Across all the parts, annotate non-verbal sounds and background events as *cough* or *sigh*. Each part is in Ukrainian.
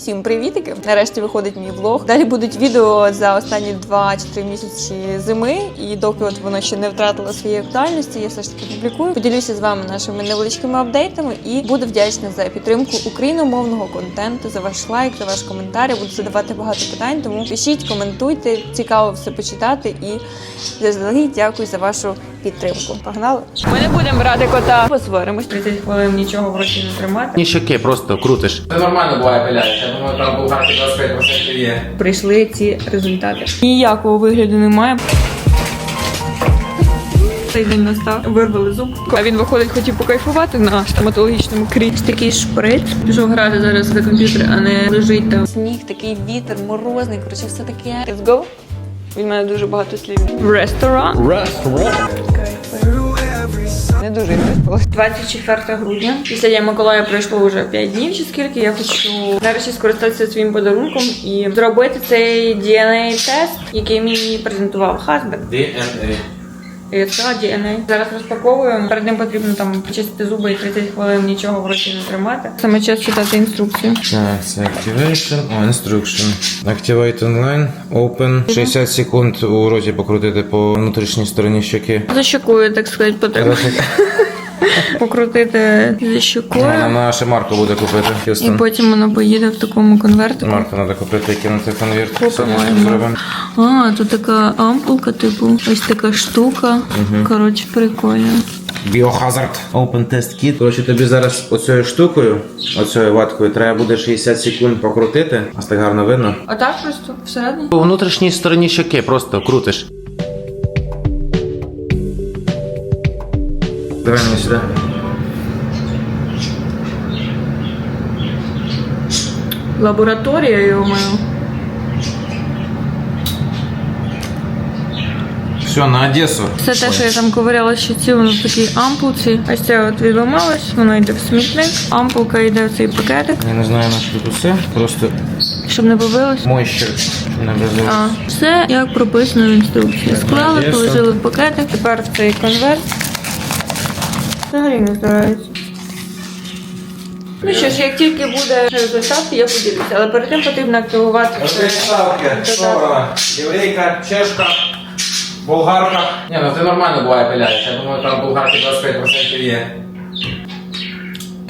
Всім привітики! Нарешті виходить мій влог. Далі будуть відео за останні 2-3 місяці зими, і доки от воно ще не втратило своєї актуальності, я все ж таки публікую. Поділюся з вами нашими невеличкими апдейтами і буду вдячна за підтримку україномовного контенту, за ваш лайк, за ваш коментар. Я буду задавати багато питань, тому пишіть, коментуйте, цікаво все почитати і заздалегідь дякую за вашу підтримку. Погнали! Ми не будемо брати кота. Посваримось 30 хвилин, нічого в роті не тримати. Ні щоки, просто крутиш. Це нормально буває пиляти. Я думаю, там болгарки 25% є. прийшли ці результати. Ніякого вигляду немає. Цей день настав, вирвали зуб. А він виходить, хотів покайфувати на стоматологічному крі. Такий шприц. Пішов грати зараз за комп'ютер, а не лежить там. Сніг, такий вітер, морозний. Коротше, все таке. Let's go. Він мене дуже багато слів. Ресторан. Не дуже спалось. 24 грудня. Після Дня Миколая пройшло вже 5 днів чи скільки. Я хочу нарешті скористатися своїм подарунком і зробити цей DNA-тест, який мені презентував хазбек. DNA. І це DNA. Зараз розпаковуємо. Перед ним потрібно там почистити зуби і 30 хвилин нічого в роті не тримати. Саме час читати інструкцію. Так, це Activation, о, Instruction. Activate online, Open. 60 секунд у роті покрутити по внутрішній стороні щоки. За щекою, так сказати, потрібно *laughs* покрутити за щекою. Нам наша Марко буде купити. І Х'юстон. потім воно поїде в такому конвертику. Марко треба купити і кинути в конверт. Сьогодні по-моєму. зробимо. А, тут така ампулка, типу, ось така штука. Коротше, прикольно. Biohazard Open Test Kit. Коротше, тобі зараз оцією штукою, оцією ваткою, треба буде 60 секунд покрутити. Ось так гарно видно. А так просто всередині? По внутрішній стороні щоки просто крутиш. Давай мені сюди. Лабораторія, йомаю. Все, на Одесу. Все те, що я там ковиряла щиці, воно в такій ампулці. Ось це от відламалось, воно йде в смітник. Ампулка йде в цей пакетик, Я не знаю, на що тут усе. Просто щоб не побилось. мойщер. Не без А, все як прописано в інструкції. Склали, Одеса. положили в пакетик. Тепер в цей конверт. Взагалі не збирається. Ну що ж, як тільки буде результат, я поділюся. Але перед тим потрібно активувати. Що вона? Єврейка, чешка, болгарка. Ні, ну це нормально буває пиляється. Я думаю, там болгарки 25% є.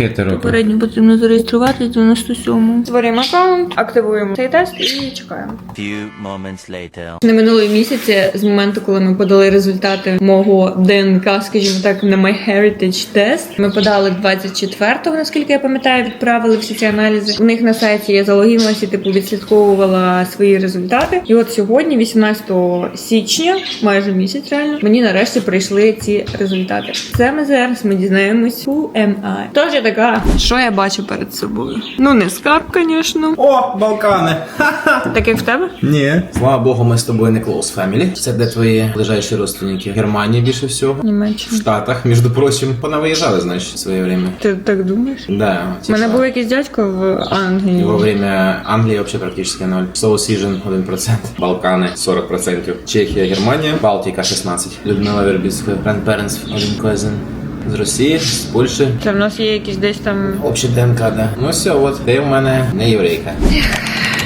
Ти років? Попередньо потрібно зареєструвати 97 Створюємо аккаунт, активуємо цей тест і чекаємо. Few moments later. Не минулої місяці з моменту, коли ми подали результати мого ДНК, скажімо так, на MyHeritage тест. Ми подали 24-го, наскільки я пам'ятаю, відправили всі ці аналізи. У них на сайті я залогінилася, типу відслідковувала свої результати. І от сьогодні, 18 січня, майже місяць реально, мені нарешті прийшли ці результати. Це ми зараз ми дізнаємось who am I. Тож я така, що я бачу перед собою? Ну не скарб, звісно. О, Балкани! Так як в тебе? Ні. Слава Богу, ми з тобою не close family. Це де твої ближайші родственники? В Германії більше всього. В Штатах, між прочим, понавиїжджали, значить, в своє время. Ти так думаєш? Да, У мене був якийсь дядько в Англії. Во время Англії вообще практично ноль. Soul Season 1%, Балкани 40%, Чехія, Германія, Балтика 16%. Людмила Вербіцька, Grandparents, один cousin. З Росії, з Польщі. Це в нас є якісь десь там. Обща ДНК, да. Ну все, от ти в мене не єврейка.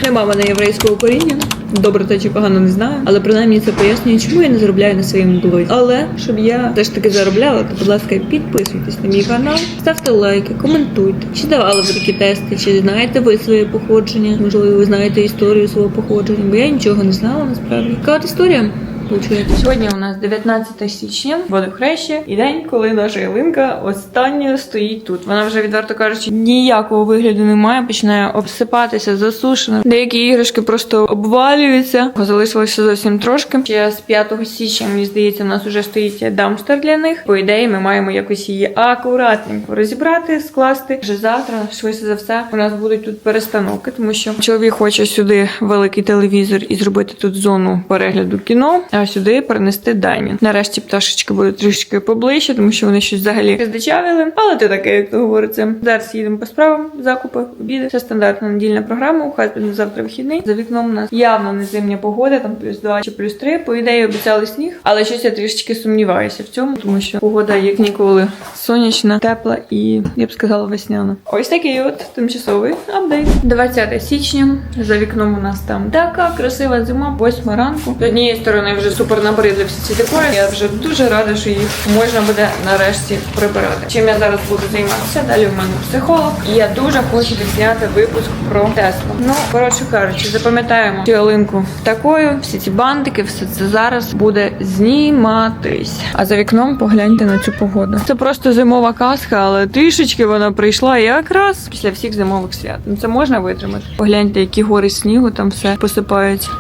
Нема мене єврейського коріння. Добре та чи погано не знаю, але принаймні це пояснює, чому я не заробляю на своєму блозі. Але щоб я все ж таки заробляла, то будь ласка, підписуйтесь на мій канал, ставте лайки, коментуйте. Чи давали ви такі тести, чи знаєте ви своє походження? Можливо, ви знаєте історію свого походження, бо я нічого не знала насправді. Яка історія? Получається. Сьогодні у нас 19 січня, водохреща, і день, коли наша ялинка остання стоїть тут. Вона вже відверто кажучи, ніякого вигляду немає, починає обсипатися, засушена. Деякі іграшки просто обвалюються. Залишилося зовсім трошки. Ще з 5 січня, мені здається, у нас вже стоїть дамстер для них. По ідеї, ми маємо якось її акуратненько розібрати, скласти. Вже завтра, швидше за все, у нас будуть тут перестановки, тому що чоловік хоче сюди великий телевізор і зробити тут зону перегляду кіно. Сюди перенести дайнінг. Нарешті пташечки будуть трішки поближче, тому що вони щось взагалі здичавили. Але ти таке, як то говориться. Зараз їдемо по справам, закупи, обіди. Це стандартна недільна програма. У Хазбіна завтра вихідний. За вікном у нас явно не зимня погода, там плюс 2 чи плюс 3. По ідеї обіцяли сніг, але щось я трішечки сумніваюся в цьому, тому що погода як ніколи сонячна, тепла і я б сказала весняна. Ось такий от тимчасовий апдейт. 20 січня. За вікном у нас там така красива зима, 8 ранку. З однієї сторони вже супер набридли всі ці декори. Я вже дуже рада, що їх можна буде нарешті прибирати. Чим я зараз буду займатися? Далі в мене психолог, і я дуже хочу відзняти випуск про Теслу. Ну коротше кажучи, запам'ятаємо цю ялинку такою. Всі ці бантики, все це зараз буде зніматись. А за вікном погляньте на цю погоду. Це просто зимова казка, але трішечки вона прийшла якраз після всіх зимових свят. Ну це можна витримати. Погляньте, які гори снігу там все посипають.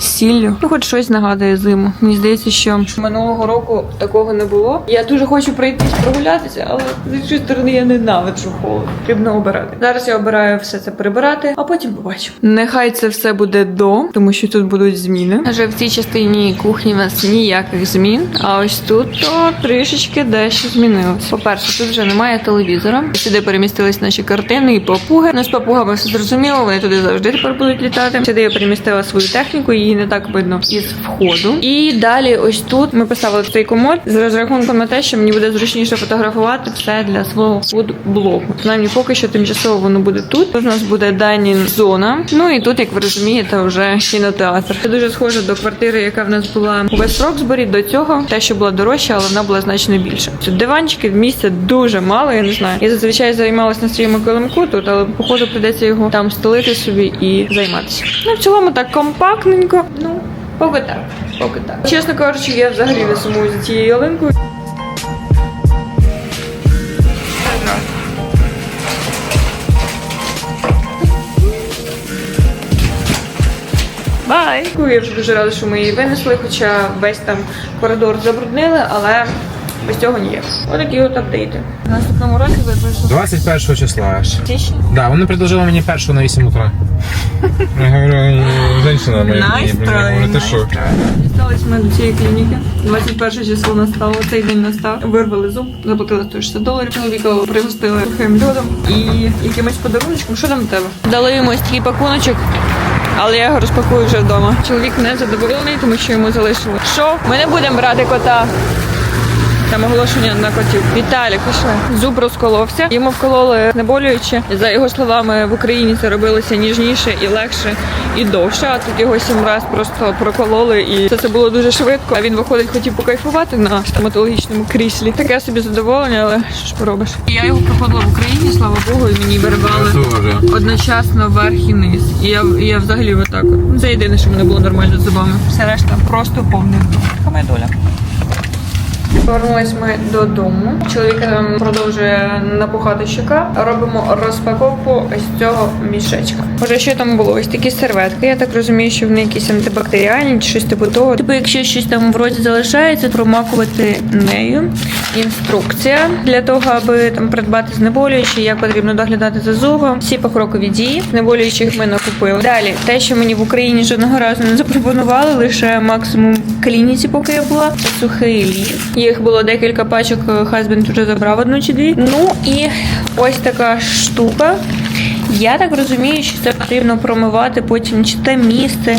Сіллю, ну хоч щось нагадує зиму. Мені здається, що минулого року такого не було. Я дуже хочу пройтись прогулятися, але з іншої сторони я ненавиджу холод. Потрібно обирати. Зараз я обираю все це прибирати, а потім побачимо. Нехай це все буде до, тому що тут будуть зміни. Адже в цій частині кухні в нас ніяких змін. А ось тут то трішечки дещо змінилось. По-перше, тут вже немає телевізора. Сюди перемістились наші картини і папуги. Ну з папугами все зрозуміло. Вони туди завжди тепер будуть літати. Сюди я перемістила свою техніку, її не так видно із входу. І далі, ось тут ми поставили цей комод з розрахунком на те, що мені буде зручніше фотографувати все для свого фудблогу. Принаймні, поки що тимчасово воно буде тут. Тут у нас буде дайнінг зона. Ну і тут, як ви розумієте, вже кінотеатр. Це дуже схоже до квартири, яка в нас була у Вест Роксбері. До цього те, що була дорожча, але вона була значно більша. Тут диванчиків місця дуже мало. Я не знаю. Я зазвичай займалась на своєму килимку тут, але походу прийдеться його там стелити собі і займатися. Ну в цілому так компактненько. Ну поки так, поки так. Чесно кажучи, я взагалі не сумую за цією ялинкою. Бай! Я вже дуже рада, що ми її винесли, хоча весь там коридор забруднили, але без цього ніяк. Отакі от апдейти. В наступному році ви прийшли 21 числа аж. Да, вони предложили мені першу на 8 утра. Я говорю, женщина моя. Nice try, говорю, ти nice що? Дістались ми до цієї клініки. 21 число настало, цей день настав. Вирвали зуб, заплатили 160 доларів. Чоловіка пригостили сухим льодом і якимось подаруночком. Що там в тебе? Дали йому ось такий пакуночок. Але я його розпакую вже вдома. Чоловік не задоволений, тому що йому залишили. Що? Ми не будемо брати кота. Там оголошення на котів. Віталік, пішли. Зуб розколовся. Йому вкололи знеболююче. За його словами, в Україні це робилося ніжніше і легше і довше. А тут його сім раз просто прокололи, і це, це було дуже швидко. А він виходить, хотів покайфувати на стоматологічному кріслі. Таке собі задоволення, але що ж поробиш? Я його проходила в Україні, слава Богу, і мені виривали одночасно вверх і низ. І я, і я взагалі отак. Ну, Це єдине, що мене було нормально з зубами. Все решта просто повний. Така моя доля. Повернулись ми додому. Чоловік нам продовжує напухати щека. Робимо розпаковку ось цього мішечка. Отже, що там було? Ось такі серветки. Я так розумію, що вони якісь антибактеріальні чи щось типу того. Типу, якщо щось там в роті залишається, промакувати нею. Інструкція для того, аби там придбати знеболюючі, як потрібно доглядати за зубом. Всі покрокові дії. Знеболюючих ми накупили. Далі, те, що мені в Україні жодного разу не запропонували, лише максимум в клініці, поки я була. Це сухий лід. Їх було декілька пачок. Хазбенд вже забрав одну чи дві. Ну і ось така штука. Я так розумію, що це потрібно промивати потім чи те місце,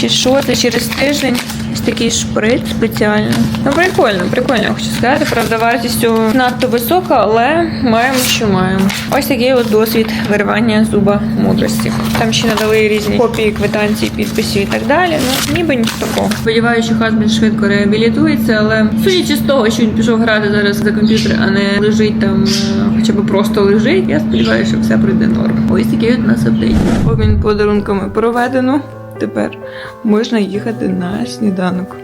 чи що це через тиждень. Ось такий шприц спеціально. Ну прикольно, прикольно, хочу сказати. Правда, вартістю надто висока, але маємо, що маємо. Ось такий от досвід виривання зуба мудрості. Там ще надали різні копії квитанцій, підписів і так далі. Ну ніби нічого такого. Сподіваюся, що Хазбін швидко реабілітується, але судячи з того, що він пішов грати зараз за комп'ютер, а не лежить там, е, хоча б просто лежить. Я сподіваюся, що все пройде норм. Ось такий от нас апдейт. Обмін подарунками проведено. Тепер можна їхати на сніданок.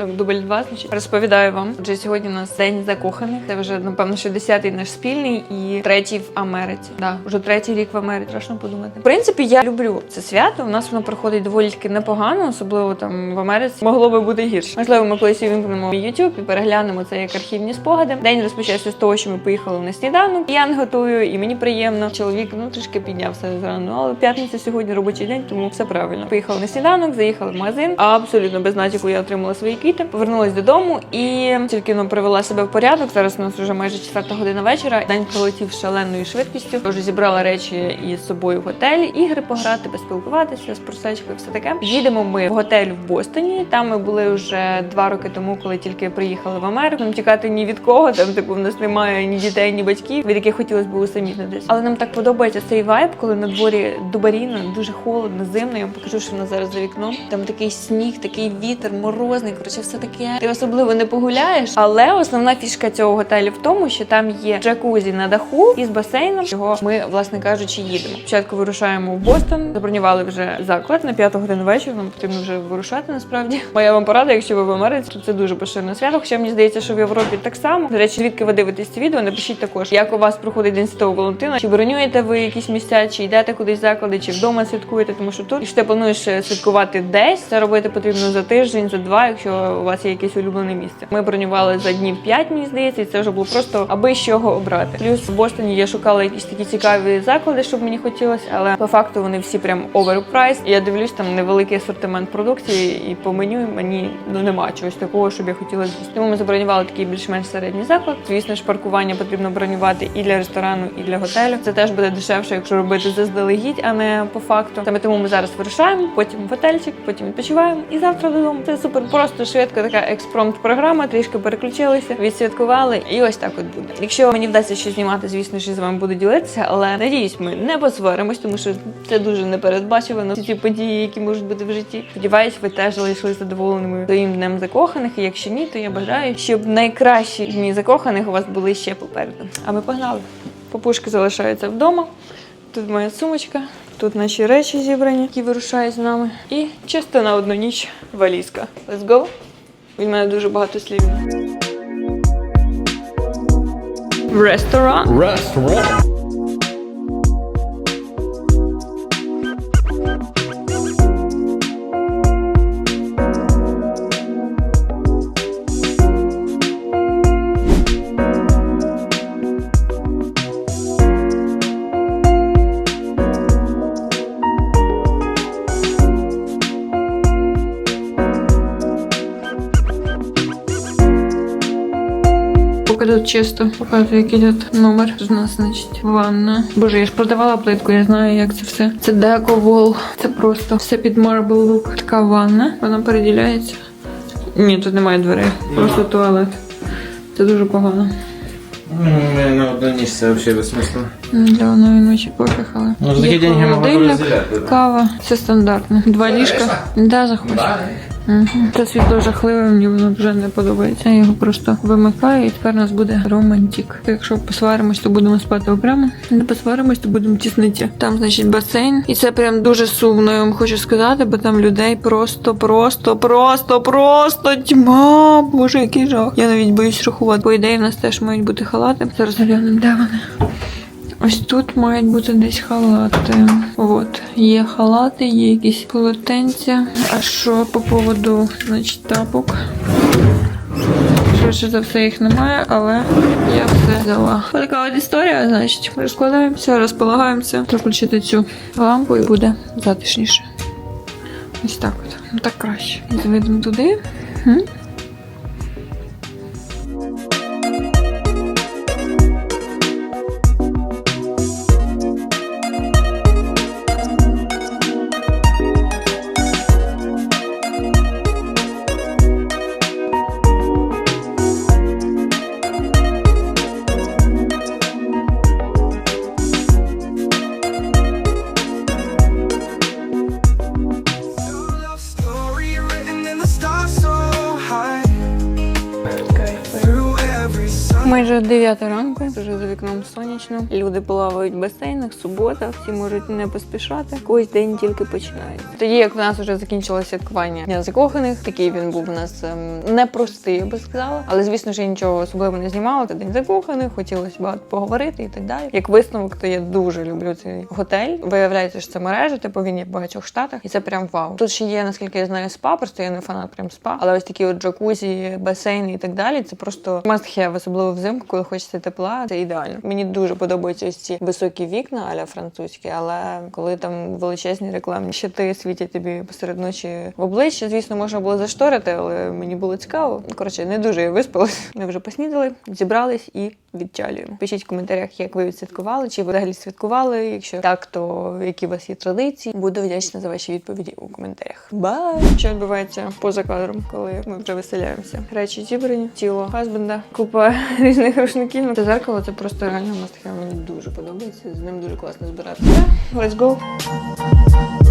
Так, дубль 2, значить розповідаю вам. Отже, сьогодні у нас день закоханих. Це вже напевно, що десятий наш спільний і третій в Америці. Да, вже третій рік в Америці. Страшно подумати. В принципі, я люблю це свято. У нас воно проходить доволі таки непогано, особливо там в Америці. Могло би бути гірше. Можливо, ми колись вимкнемо YouTube і переглянемо це як архівні спогади. День розпочався з того, що ми поїхали на сніданок. Я не готую, і мені приємно. Чоловік ну трішки піднявся зрано, але п'ятниця сьогодні робочий день, тому все правильно. Поїхали на сніданок, заїхали в магазин. Абсолютно без натяку я отримала свої квіти. Повернулась додому і тільки ну привела себе в порядок. Зараз у нас вже майже четверта година вечора. День пролетів шаленою швидкістю. Вже зібрала речі із собою в готелі, ігри пограти, поспілкуватися з просечкою, все таке. Їдемо ми в готель в Бостоні. Там ми були вже два роки тому, коли тільки приїхали в Америку. Нам тікати ні від кого. Там типу в нас немає ні дітей, ні батьків, від яких хотілося б усамітнитись. Але нам так подобається цей вайб, коли на дворі дубаріно, дуже холодно, зимно. Я вам покажу, що в нас зараз за вікном. Там такий сніг, такий вітер, морозний. Коротше, все таке. Ти особливо не погуляєш. Але основна фішка цього готелю в тому, що там є джакузі на даху із басейном, чого ми, власне кажучи, їдемо. Спочатку вирушаємо в Бостон. Забронювали вже заклад на п'яту годину вечора. Нам потрібно вже вирушати. Насправді, *laughs* моя вам порада, якщо ви в Америці, то це дуже поширене свято. Хоча мені здається, що в Європі так само. До речі, звідки ви дивитесь це відео? Напишіть також, як у вас проходить день Святого Валентина. Чи бронюєте ви якісь місця, чи йдете кудись заклади, чи вдома святкуєте, тому що тут, якщо ти плануєш е, святкувати десь, це робити потрібно за тиждень, за два, якщо у вас є якесь улюблене місце. Ми бронювали за днів 5, мені здається, і це вже було просто аби з чого обрати. Плюс в Бостоні я шукала якісь такі цікаві заклади, щоб мені хотілося, але по факту вони всі прям. І Я дивлюсь там невеликий асортимент продукції, і по меню мені ну нема чогось такого, щоб я хотіла з'їсти. Тому ми забронювали такий більш-менш середній заклад. Звісно ж, паркування потрібно бронювати і для ресторану, і для готелю. Це теж буде дешевше, якщо робити заздалегідь, а не по факту. Саме тому ми зараз вирушаємо, потім в готельчик, потім відпочиваємо і завтра додому. Це супер просто швидко така експромт програма. Трішки переключилися, відсвяткували, і ось так от буде. Якщо мені вдасться щось знімати, звісно ж, з вами буду ділитися, але надіюсь, ми не посваримось, тому що це дуже непередбачувано. Ці події, які можуть бути в житті. Сподіваюсь, ви теж залишились задоволеними своїм днем закоханих. І якщо ні, то я бажаю, щоб найкращі дні закоханих у вас були ще попереду. А ми погнали. Папушки залишаються вдома. Тут моя сумочка, тут наші речі зібрані, які вирушають з нами. І чисто на одну ніч валізка. Let's go! Від має дуже багато слів. Ресторан. Поки чисто показую, який тут номер. У нас, значить, ванна. Боже, я ж продавала плитку, я знаю, як це все. Це деко вол. Це просто все під marble look. Така ванна. Вона переділяється. Ні, тут немає дверей. Просто туалет. Це дуже погано. Ну, на одну ніч це взагалі безсмислено. Ну, Для одної ночі пофіг, але. Ну, за такі деньги б. Кава, це стандартне. Два ліжка. Да, заходь. Це світло жахливе, мені воно вже не подобається. Я його просто вимикаю, і тепер у нас буде романтик. Якщо посваримось, то будемо спати окремо. Не посваримось, то будемо тісниці. Там, значить, басейн. І це прям дуже сумно, я вам хочу сказати, бо там людей просто, просто, просто, просто тьма. Боже, який жах. Я навіть боюсь рахувати. По ідеї, в нас теж мають бути халати. Зараз глянемо, де вони. Ось тут мають бути десь халати. От, є халати, є якісь полотенця. А що по поводу, значить, тапок? Швидше за все їх немає, але я все взяла. Ось така от історія, значить, розкладаємося, розполагаємося. Включити цю лампу і буде затишніше. Ось так от. Так краще. Заведемо туди. Вже 9 ранку, вже за вікном сонячно. Люди плавають в басейнах, субота, всі можуть не поспішати. Когось день тільки починається. Тоді як в нас вже закінчилося святкування Дня закоханих, такий він був у нас ем, непростий, я би сказала. Але звісно ж я нічого особливо не знімала. Це день закоханих, хотілося багато поговорити і так далі. Як висновок, то я дуже люблю цей готель. Виявляється, що це мережа, типу він є в багатьох штатах, і це прям вау. Тут ще є, наскільки я знаю, спа, просто я не фанат прям спа, але ось такі от джакузі, басейни і так далі. Це просто must have, особливо взимку, коли хочеться тепла. Це ідеально. Мені дуже подобаються ось ці високі вікна, аля французькі, але коли там величезні рекламні щити світять тобі посеред ночі в обличчя, звісно, можна було зашторити, але мені було цікаво. Коротше, не дуже я виспалась. *laughs* Ми вже поснідали, зібрались і відчалюємо. Пишіть в коментарях, як ви відсвяткували, чи ви взагалі святкували. Якщо так, то які у вас є традиції. Буду вдячна за ваші відповіді у коментарях. Бай! Що відбувається поза кадром, коли ми вже виселяємося? Речі зібрані, тіло хазбенда, купа *laughs* різних рушників. Ну, Це зеркало це просто реально мастхев. Мені дуже подобається. З ним дуже класно збиратися. Let's go!